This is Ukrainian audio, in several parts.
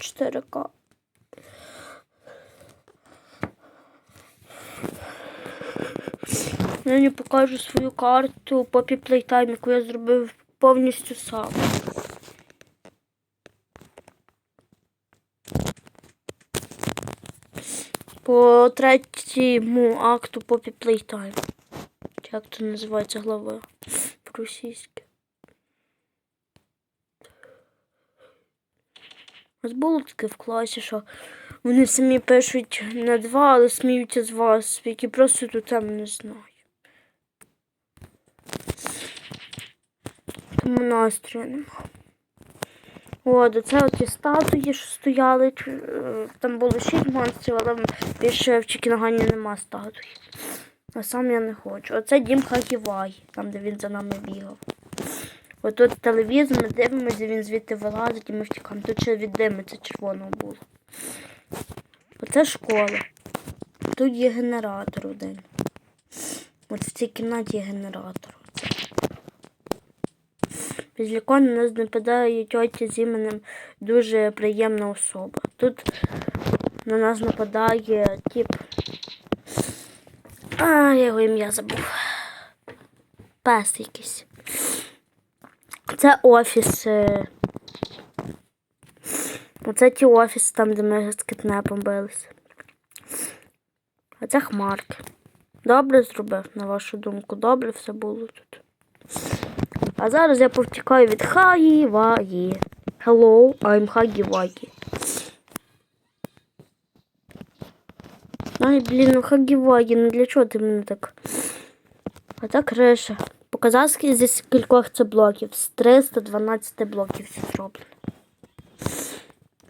4К. Я не покажу свою карту Poppy Playtime, яку я зробив повністю сам. По третьому акту Playtime. Чи Як це називається глава по-російськи? У нас було таке в класі, що вони самі пишуть на два, але сміються з вас, які просто ту тему не знаю. Тому настрою нема. О, це оті статуї, що стояли. е, Там було шість монстрів, але більше в Чікінагані нема статуї. А сам я не хочу. Оце дім Хагівай, там де він за нами бігав. Отут телевізор, ми дивимося, він звідти вилазить і ми втікаємо. Тут ще від диму це червоного було. Оце школа. Тут є генератор один. От в цій кімнаті є генератор. Після на нас нападає тьотя з іменем дуже приємна особа. Тут на нас нападає тип. А, його ім'я забув. Пес якийсь. Це офіс. е, Оце ті офіси, там, де ми з китнепом билися. А це хмарки. Добре зробив, на вашу думку. Добре все було тут. А зараз я повтікаю від Хагі Вагі. Hello, I'm Хагі Вагі. Ай, блін, ну Хагі Вагі, ну для чого ти мене так? А так криша. Показав скільки зі скількох це блоків. З 312 блоків це зроблено.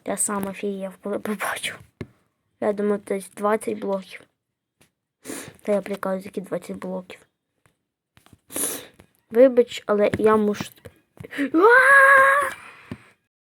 Я сам офігів, коли побачив. Я думаю, десь 20 блоків. Та я прикажу, які 20 блоків. Вибач, але я мушу.